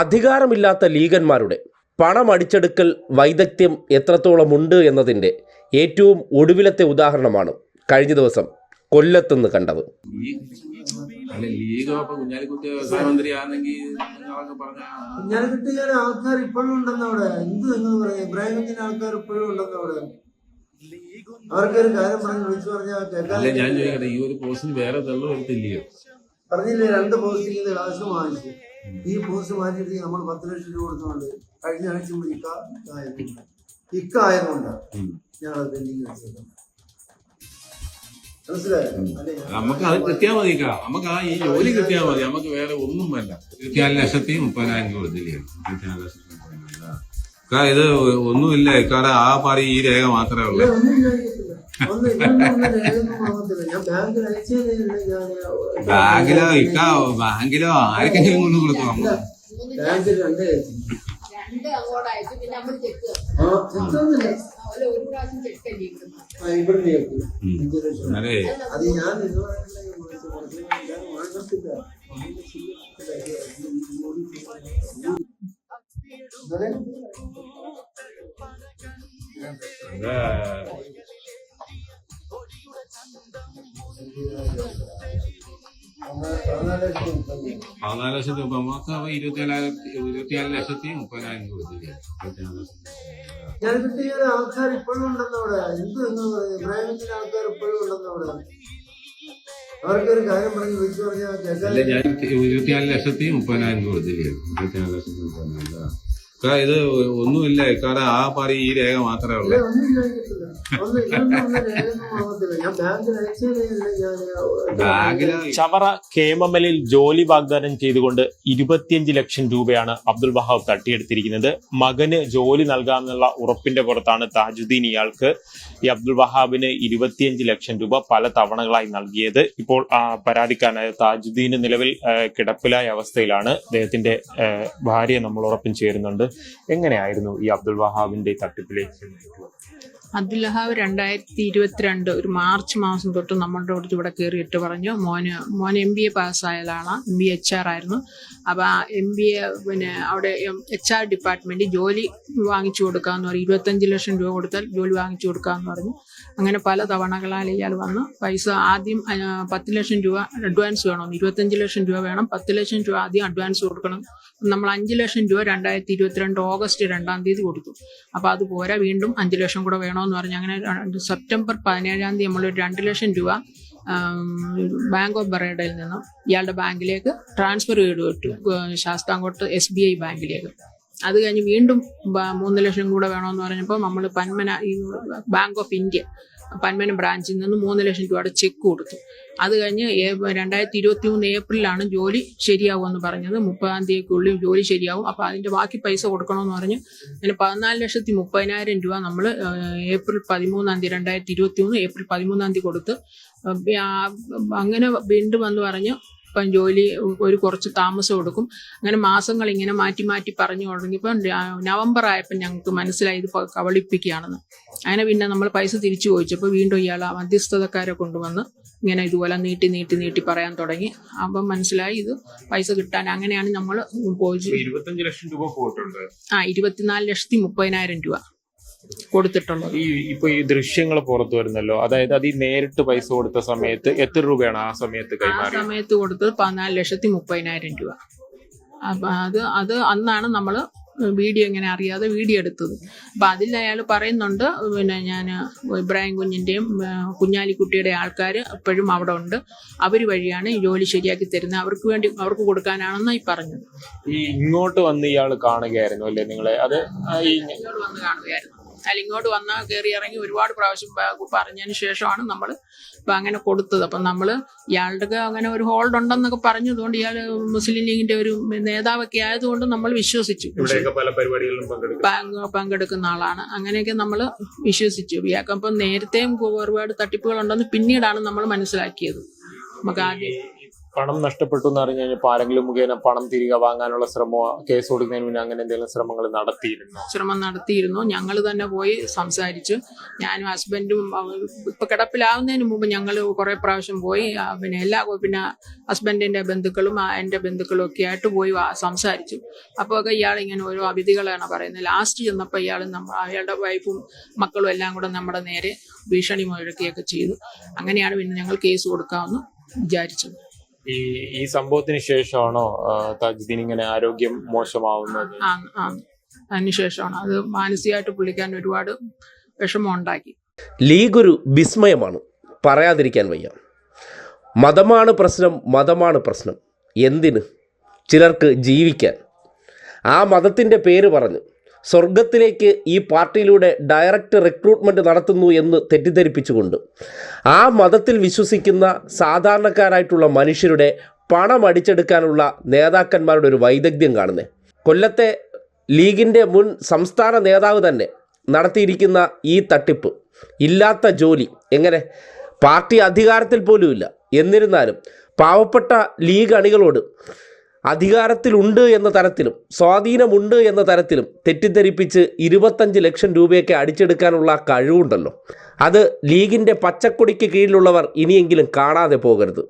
അധികാരമില്ലാത്ത ലീഗന്മാരുടെ പണം അടിച്ചെടുക്കൽ വൈദഗ്ധ്യം എത്രത്തോളമുണ്ട് എന്നതിന്റെ ഏറ്റവും ഒടുവിലത്തെ ഉദാഹരണമാണ് കഴിഞ്ഞ ദിവസം കൊല്ലത്തുനിന്ന് കണ്ടത്. ലീഗ് കുഞ്ഞാലിക്കുട്ടി വ്യവസായ മന്ത്രി ആണെങ്കിൽ ആൾക്കാർ ഇപ്പോഴും ഉണ്ടെന്ന് അവിടെ. എന്ത് നിങ്ങൾ പറയാം? ഇബ്രാഹിം ആൾക്കാർ ഇപ്പോഴും ഉണ്ടെന്ന് അവിടെ. അവർക്കൊരു കാര്യം പറഞ്ഞ് വിളിച്ചു പറഞ്ഞാൽ അല്ല ഞാൻ ചോദിക്കട്ടെ ഈ ഒരു പോസ്റ്റിന് വേറെ തള്ളു കൊടുത്തില്ലയോ? പറഞ്ഞില്ലേ രണ്ട് പോസ്റ്റിംഗ് കാശ് വാങ്ങിച്ചു. ഈ പോസ്റ്റ് മാറ്റിയിട്ട് നമ്മൾ പത്ത് ലക്ഷം രൂപ കൊടുത്തുകൊണ്ട് കഴിഞ്ഞ ആഴ്ച മുതൽ ഇക്ക ഇക്ക ആയതുകൊണ്ട്. ഞങ്ങൾ പെൻഡിങ് വെച്ചേക്കുന്നത് മനസ്സിലായോ? നമുക്ക് അത് കിട്ടിയാൽ മതി നമുക്ക് ആ ഈ ജോലി കിട്ടിയാൽ മതി. നമുക്ക് വേറെ ഒന്നും വേണ്ട. ഇരുപത്തിനാല് ലക്ഷത്തി മുപ്പതിനായിരം രൂപ കൊടുത്തില്ലേ? ഇരുപത്തിനാല് ലക്ഷത്തി. ഇക്ക, ഇത് ഒന്നുമില്ല. ഇക്കാടെ ആ പാറി ഈ രേഖ മാത്രമേ ഉള്ളൂ. ഞാൻ. ഞാൻ ബാങ്കിലോ ഇക്ക ബാങ്കിലോ ആർക്കെങ്കിലും കൊണ്ട് കൊടുത്തു. ബാങ്കിൽ രണ്ടേ അയച്ചു. പതിനാ- പതിനാല് ലക്ഷം രൂപ. പതിനാല് ലക്ഷത്തി മുപ്പത് നമുക്ക് അപ്പൊ ഇരുപത്തിനാലായിരത്തി ഇരുപത്തിനാല് ലക്ഷത്തി മുപ്പതിനായിരം കൊടുത്തില്ലേ ലക്ഷത്തി ഞാൻ കിട്ടിയ ആൾക്കാർ ഇപ്പോഴും ഉണ്ടെന്ന് എന്ത് പറയും ആൾക്കാർ ഇപ്പോഴും ഉണ്ടെന്ന് അവിടെ അവർക്കൊരു കാര്യം പറഞ്ഞ് വിളിച്ചു പറഞ്ഞാൽ ഞാൻ ഇരുപത്തിനാല് ലക്ഷത്തി മുപ്പതിനായിരം രൂപ കൊടുത്തില്ലേ ഇരുപത്തിനാല് ലക്ഷത്തി മുപ്പതിനായിരം. ഇക്ക, ഇത് ഒന്നുമില്ല. ഇക്കാടെ ആ പാറി ഈ രേഖ മാത്രമേ ഉള്ളൂ. ചവറ കേമമലിൽ ജോലി വാഗ്ദാനം ചെയ്തുകൊണ്ട് ഇരുപത്തിയഞ്ച് ലക്ഷം രൂപയാണ് അബ്ദുൽ വഹാബ് തട്ടിയെടുത്തിരിക്കുന്നത്. മകന് ജോലി നൽകാമെന്നുള്ള ഉറപ്പിന്റെ പുറത്താണ് താജുദ്ദീൻ ഇയാൾക്ക് ഈ അബ്ദുൽ വഹാബിന് ഇരുപത്തിയഞ്ച് ലക്ഷം രൂപ പല തവണകളായി നൽകിയത്. ഇപ്പോൾ ആ, പരാതിക്കാരനായ താജുദ്ദീന് നിലവിൽ കിടപ്പിലായ അവസ്ഥയിലാണ്. അദ്ദേഹത്തിന്റെ ഭാര്യ നമ്മൾ ഉറപ്പിച്ചു ചേരുന്നുണ്ട്. എങ്ങനെയായിരുന്നു ഈ അബ്ദുൾ വഹാബിന്റെ തട്ടിപ്പിലേക്ക് അബ്ദുല്ലഹാബ് രണ്ടായിരത്തി ഇരുപത്തിരണ്ട് ഒരു മാർച്ച് മാസം തൊട്ട് നമ്മളുടെ അടുത്ത് ഇവിടെ കയറിയിട്ട് പറഞ്ഞു. മോന് മോൻ എം ബി എ പാസ്സായതാണ് എം ബി എച്ച് ആർ ആയിരുന്നു. അപ്പോൾ ആ എം ബി എ പിന്നെ അവിടെ എച്ച് ആർ ഡിപ്പാർട്ട്മെന്റ് ജോലി വാങ്ങിച്ചു കൊടുക്കാമെന്ന് പറഞ്ഞു. ഇരുപത്തഞ്ച് ലക്ഷം രൂപ കൊടുത്താൽ ജോലി വാങ്ങിച്ചു കൊടുക്കാമെന്ന് പറഞ്ഞു. അങ്ങനെ പല തവണകളാൽ ഇയാൾ വന്ന് പൈസ ആദ്യം പത്ത് ലക്ഷം രൂപ അഡ്വാൻസ് വേണം. ഇരുപത്തഞ്ച് ലക്ഷം രൂപ വേണം. പത്ത് ലക്ഷം രൂപ ആദ്യം അഡ്വാൻസ് കൊടുക്കണം. നമ്മൾ അഞ്ച് ലക്ഷം രൂപ രണ്ടായിരത്തി ഇരുപത്തിരണ്ട് ഓഗസ്റ്റ് രണ്ടാം തീയതി കൊടുത്തു. അപ്പോൾ അത് പോരാ. വീണ്ടും അഞ്ച് ലക്ഷം കൂടെ വേണമെന്ന് പറഞ്ഞ് അങ്ങനെ സെപ്റ്റംബർ പതിനേഴാം തീയതി നമ്മൾ രണ്ട് ലക്ഷം രൂപ ബാങ്ക് ഓഫ് ബറോഡയിൽ നിന്നും ഇയാളുടെ ബാങ്കിലേക്ക് ട്രാൻസ്ഫർ ചെയ്ത് വിട്ടു. ശാസ്താംകോട്ട് എസ് ബി ഐ ബാങ്കിലേക്ക്. അത് കഴിഞ്ഞ് വീണ്ടും മൂന്ന് ലക്ഷം കൂടെ വേണമെന്ന് പറഞ്ഞപ്പോൾ നമ്മൾ പന്മന ഈ ബാങ്ക് ഓഫ് ഇന്ത്യ പന്മന ബ്രാഞ്ചിൽ നിന്ന് മൂന്ന് ലക്ഷം രൂപയുടെ ചെക്ക് കൊടുത്തു. അത് കഴിഞ്ഞ് രണ്ടായിരത്തി ഇരുപത്തി മൂന്ന് ഏപ്രിലാണ് ജോലി ശരിയാവുമെന്ന് പറഞ്ഞത്. മുപ്പതാം തീയതിക്കുള്ളിൽ ജോലി ശരിയാവും. അപ്പോൾ അതിന്റെ ബാക്കി പൈസ കൊടുക്കണമെന്ന് പറഞ്ഞ് അങ്ങനെ പതിനാല് ലക്ഷത്തി മുപ്പതിനായിരം രൂപ നമ്മൾ ഏപ്രിൽ പതിമൂന്നാം തീയതി രണ്ടായിരത്തി ഇരുപത്തി മൂന്ന് ഏപ്രിൽ പതിമൂന്നാം തീയതി കൊടുത്ത് അങ്ങനെ വീണ്ടും വന്ന് പറഞ്ഞ് ഇപ്പം ജോലി ഒരു കുറച്ച് താമസം കൊടുക്കും അങ്ങനെ മാസങ്ങൾ ഇങ്ങനെ മാറ്റി മാറ്റി പറഞ്ഞു തുടങ്ങിയപ്പോൾ നവംബർ ആയപ്പോൾ ഞങ്ങൾക്ക് മനസ്സിലായി ഇത് കവളിപ്പിക്കുകയാണെന്ന് അങ്ങനെ പിന്നെ നമ്മൾ പൈസ തിരിച്ചു ചോദിച്ചപ്പോൾ വീണ്ടും ഇയാൾ ആ മധ്യസ്ഥതക്കാരെ കൊണ്ടുവന്ന് ഇങ്ങനെ ഇതുപോലെ നീട്ടി നീട്ടി നീട്ടി പറയാൻ തുടങ്ങി. അപ്പം മനസ്സിലായി ഇത് പൈസ കിട്ടാൻ അങ്ങനെയാണ് നമ്മൾ പോയി ആ ഇരുപത്തിനാല് ലക്ഷത്തി മുപ്പതിനായിരം രൂപ. കൊടുത്തിട്ടുള്ളത്. ഈ ഇപ്പൊ ഈ ദൃശ്യങ്ങൾ പുറത്തു വരുന്നല്ലോ. അതായത് അത് ഈ നേരിട്ട് പൈസ കൊടുത്ത സമയത്ത് എത്ര രൂപയാണ് ആ സമയത്ത് ആ സമയത്ത് കൊടുത്തത് പതിനാല് ലക്ഷത്തി മുപ്പതിനായിരം രൂപ. അപ്പം അത് അത് അന്നാണ് നമ്മൾ വീഡിയോ ഇങ്ങനെ അറിയാതെ വീഡിയോ എടുത്തത്. അപ്പം അതിൽ അയാൾ പറയുന്നുണ്ട് പിന്നെ ഞാൻ ഇബ്രാഹിം കുഞ്ഞിന്റെയും കുഞ്ഞാലിക്കുട്ടിയുടെ ആൾക്കാർ എപ്പോഴും അവിടെ ഉണ്ട്. അവർ വഴിയാണ് ഈ ജോലി ശരിയാക്കി തരുന്നത്. അവർക്ക് വേണ്ടി അവർക്ക് കൊടുക്കാനാണെന്നായി പറഞ്ഞത്. ഈ ഇങ്ങോട്ട് വന്ന് ഇയാൾ കാണുകയായിരുന്നു അല്ലേ നിങ്ങളെ? അത് ആ ഈ ഇങ്ങോട്ട് വന്ന് കാണുകയായിരുന്നു. അല്ല ഇങ്ങോട്ട് വന്ന കയറി ഇറങ്ങി ഒരുപാട് പ്രാവശ്യം പറഞ്ഞതിന് ശേഷമാണ് നമ്മൾ അങ്ങനെ കൊടുത്തത്. അപ്പം നമ്മൾ ഇയാളുടെ അങ്ങനെ ഒരു ഹോൾഡ് ഉണ്ടെന്നൊക്കെ പറഞ്ഞതുകൊണ്ട് ഇയാൾ മുസ്ലിം ലീഗിന്റെ ഒരു നേതാവൊക്കെ ആയതുകൊണ്ട് നമ്മൾ വിശ്വസിച്ചു. പങ്കെടുക്കുന്ന ആളാണ്. അങ്ങനെയൊക്കെ നമ്മൾ വിശ്വസിച്ചു. അപ്പം നേരത്തെയും ഒരുപാട് തട്ടിപ്പുകൾ ഉണ്ടെന്ന് പിന്നീടാണ് നമ്മൾ മനസ്സിലാക്കിയത്. നമുക്ക് ആദ്യം പണം നഷ്ടപ്പെട്ടു എന്ന് അറിഞ്ഞു കഴിഞ്ഞപ്പോൾ ആരെങ്കിലും മുഖേന പണം തിരികെ വാങ്ങാനുള്ള ശ്രമമോ കേസ് കൊടുക്കുന്നതിന് മുന്നേ അങ്ങനെ എന്തെങ്കിലും ശ്രമങ്ങൾ നടത്തിയിരുന്നു? ശ്രമം നടത്തിയിരുന്നു. ഞങ്ങൾ തന്നെ പോയി സംസാരിച്ചു. ഞാനും ഹസ്ബൻഡും ഇപ്പൊ കിടപ്പിലാവുന്നതിന് മുമ്പ് ഞങ്ങൾ കുറെ പ്രാവശ്യം പോയി. പിന്നെ എല്ലാ പിന്നെ ഹസ്ബൻഡിന്റെ ബന്ധുക്കളും എന്റെ ബന്ധുക്കളും ഒക്കെ ആയിട്ട് പോയി സംസാരിച്ചു. അപ്പോൾ ഒക്കെ ഇയാൾ ഇങ്ങനെ ഓരോ അവിധികളാണ് പറയുന്നത്. ലാസ്റ്റ് ചെന്നപ്പോൾ ഇയാൾ നമ്മ അയാളുടെ വൈഫും മക്കളും എല്ലാം കൂടെ നമ്മുടെ നേരെ ഭീഷണി മുഴക്കുകയൊക്കെ ചെയ്തു. അങ്ങനെയാണ് പിന്നെ ഞങ്ങൾ കേസ് കൊടുക്കാമെന്ന് വിചാരിച്ചത്. ഈ ഈ സംഭവത്തിന് ശേഷമാണോ തജ്ദീൻ താജുദ്ദീൻ ഇങ്ങനെ ആരോഗ്യം മോശമാവുന്നത്? ആ ശേഷമാണ്. അതിനുശേഷമാണ് അത് മാനസികമായിട്ട് പുള്ളിക്കാൻ ഒരുപാട് വിഷമം ഉണ്ടാക്കി ലീഗ് ഒരു വിസ്മയമാണ്. പറയാതിരിക്കാൻ വയ്യ. മതമാണ് പ്രശ്നം മതമാണ് പ്രശ്നം. എന്തിന്? ചിലർക്ക് ജീവിക്കാൻ. ആ മതത്തിന്റെ പേര് പറഞ്ഞ് സ്വർഗത്തിലേക്ക് ഈ പാർട്ടിയിലൂടെ ഡയറക്റ്റ് റിക്രൂട്ട്മെന്റ് നടത്തുന്നു എന്ന് തെറ്റിദ്ധരിപ്പിച്ചുകൊണ്ട്. ആ മതത്തിൽ വിശ്വസിക്കുന്ന സാധാരണക്കാരായിട്ടുള്ള മനുഷ്യരുടെ പണം അടിച്ചെടുക്കാനുള്ള നേതാക്കന്മാരുടെ ഒരു വൈദഗ്ധ്യം കാണുന്നത് കൊല്ലത്തെ ലീഗിന്റെ മുൻ സംസ്ഥാന നേതാവ് തന്നെ നടത്തിയിരിക്കുന്ന ഈ തട്ടിപ്പ് ഇല്ലാത്ത ജോലി എങ്ങനെ? പാർട്ടി അധികാരത്തിൽ പോലുമില്ല. എന്നിരുന്നാലും പാവപ്പെട്ട ലീഗ് അണികളോട് അധികാരത്തിലുണ്ട് എന്ന തരത്തിലും സ്വാധീനമുണ്ട് എന്ന തരത്തിലും തെറ്റിദ്ധരിപ്പിച്ച് ഇരുപത്തഞ്ച് ലക്ഷം രൂപയൊക്കെ അടിച്ചെടുക്കാനുള്ള കഴിവുണ്ടല്ലോ. അത് ലീഗിന്റെ പച്ചക്കൊടിക്ക് കീഴിലുള്ളവർ ഇനിയെങ്കിലും കാണാതെ പോകരുത്.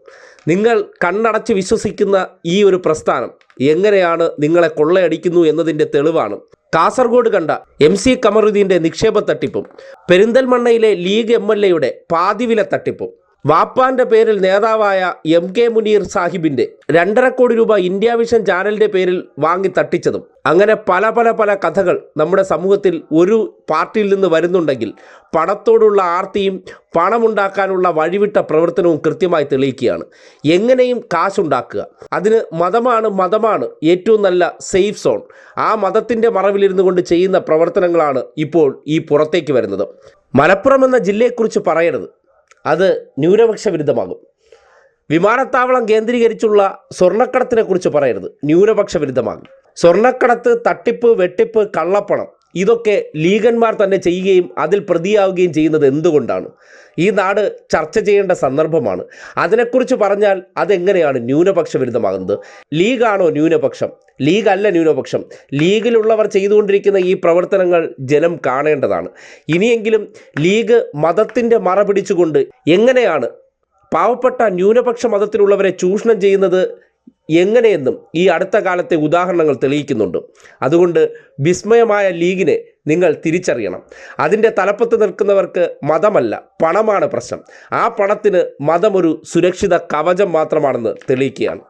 നിങ്ങൾ കണ്ണടച്ച് വിശ്വസിക്കുന്ന ഈ ഒരു പ്രസ്ഥാനം എങ്ങനെയാണ് നിങ്ങളെ കൊള്ളയടിക്കുന്നു എന്നതിന്റെ തെളിവാണ്. കാസർഗോഡ് കണ്ട എം സി കമറുദ്ദീന്റെ നിക്ഷേപ തട്ടിപ്പും പെരിന്തൽമണ്ണയിലെ ലീഗ് എം എൽ എയുടെ പാതിവില തട്ടിപ്പും വാപ്പാന്റെ പേരിൽ നേതാവായ എം കെ മുനീർ സാഹിബിന്റെ രണ്ടര കോടി രൂപ ഇന്ത്യ വിഷൻ ചാനലിന്റെ പേരിൽ വാങ്ങി തട്ടിച്ചതും. അങ്ങനെ പല പല പല കഥകൾ നമ്മുടെ സമൂഹത്തിൽ ഒരു പാർട്ടിയിൽ നിന്ന് വരുന്നുണ്ടെങ്കിൽ പണത്തോടുള്ള ആർത്തിയും പണമുണ്ടാക്കാനുള്ള വഴിവിട്ട പ്രവർത്തനവും കൃത്യമായി തെളിയിക്കുകയാണ്. എങ്ങനെയും കാശുണ്ടാക്കുക. അതിന് മതമാണ് മതമാണ് ഏറ്റവും നല്ല സേഫ് സോൺ. ആ മതത്തിന്റെ മറവിലിരുന്നു കൊണ്ട് ചെയ്യുന്ന പ്രവർത്തനങ്ങളാണ് ഇപ്പോൾ ഈ പുറത്തേക്ക് വരുന്നത്. മലപ്പുറം എന്ന ജില്ലയെക്കുറിച്ച് പറയരുത്. അത് ന്യൂനപക്ഷ വിരുദ്ധമാകും. വിമാനത്താവളം കേന്ദ്രീകരിച്ചുള്ള സ്വർണക്കടത്തിനെ കുറിച്ച് പറയരുത്. ന്യൂനപക്ഷ വിരുദ്ധമാകും. സ്വർണക്കടത്ത് തട്ടിപ്പ് വെട്ടിപ്പ് കള്ളപ്പണം ഇതൊക്കെ ലീഗന്മാർ തന്നെ ചെയ്യുകയും അതിൽ പ്രതിയാവുകയും ചെയ്യുന്നത് എന്തുകൊണ്ടാണ്? ഈ നാട് ചർച്ച ചെയ്യേണ്ട സന്ദർഭമാണ്. അതിനെക്കുറിച്ച് പറഞ്ഞാൽ അതെങ്ങനെയാണ് ന്യൂനപക്ഷ വിരുദ്ധമാകുന്നത് ലീഗാണോ ന്യൂനപക്ഷം? ലീഗല്ല ന്യൂനപക്ഷം. ലീഗിലുള്ളവർ ചെയ്തുകൊണ്ടിരിക്കുന്ന ഈ പ്രവർത്തനങ്ങൾ ജനം കാണേണ്ടതാണ്. ഇനിയെങ്കിലും ലീഗ് മതത്തിന്റെ മറ പിടിച്ചുകൊണ്ട് എങ്ങനെയാണ് പാവപ്പെട്ട ന്യൂനപക്ഷ മതത്തിലുള്ളവരെ ചൂഷണം ചെയ്യുന്നത് എങ്ങനെയെന്നും ഈ അടുത്ത കാലത്തെ ഉദാഹരണങ്ങൾ തെളിയിക്കുന്നുണ്ട്. അതുകൊണ്ട് വിസ്മയമായ ലീഗിനെ നിങ്ങൾ തിരിച്ചറിയണം. അതിന്റെ തലപ്പത്ത് നിൽക്കുന്നവർക്ക് മതമല്ല പണമാണ് പ്രശ്നം. ആ പണത്തിന് മതമൊരു സുരക്ഷിത കവചം മാത്രമാണെന്ന് തെളിയിക്കുകയാണ്.